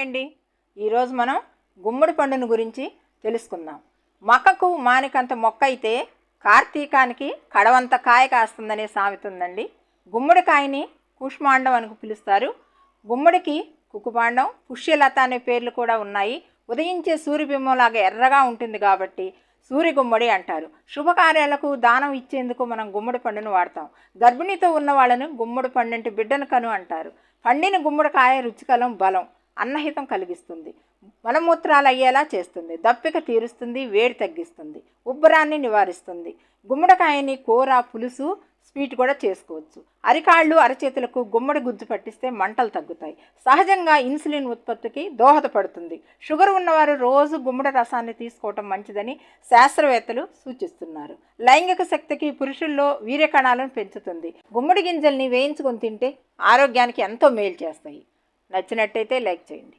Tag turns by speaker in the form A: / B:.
A: అండి. ఈరోజు మనం గుమ్మడి పండును గురించి తెలుసుకుందాం. మొక్కకు మానికంత మొక్క అయితే కార్తీకానికి కడవంత కాయ కాస్తుందనే సామెత ఉందండి. గుమ్మడికాయని కుష్మాండం అని పిలుస్తారు. గుమ్మడికి కుక్కుపాండం పుష్యలత అనే పేర్లు కూడా ఉన్నాయి. ఉదయించే సూర్యబింబంలాగా ఎర్రగా ఉంటుంది కాబట్టి సూర్య గుమ్మడి అంటారు. శుభకార్యాలకు దానం ఇచ్చేందుకు మనం గుమ్మడి పండును వాడతాం. గర్భిణితో ఉన్న వాళ్ళను గుమ్మడి పండంటి బిడ్డను కను అంటారు. పండిన గుమ్మడికాయ రుచికలం బలం. అన్నహితం కలిగిస్తుంది. మలమూత్రాలు అయ్యేలా చేస్తుంది. దప్పిక తీరుస్తుంది వేడి తగ్గిస్తుంది ఉబ్బరాన్ని నివారిస్తుంది. గుమ్మడికాయని కూర పులుసు స్వీట్ కూడా చేసుకోవచ్చు. అరికాళ్ళు అరచేతులకు గుమ్మడి గుజ్జు పట్టిస్తే మంటలు తగ్గుతాయి. సహజంగా ఇన్సులిన్ ఉత్పత్తికి దోహదపడుతుంది. షుగర్ ఉన్నవారు రోజు గుమ్మడి రసాన్ని తీసుకోవటం మంచిదని శాస్త్రవేత్తలు సూచిస్తున్నారు. లైంగిక శక్తికి పురుషుల్లో వీర్య కణాలను పెంచుతుంది. గుమ్మడి గింజల్ని వేయించుకొని తింటే ఆరోగ్యానికి ఎంతో మేలు చేస్తాయి. నచ్చినట్టయితే లైక్ చేయండి.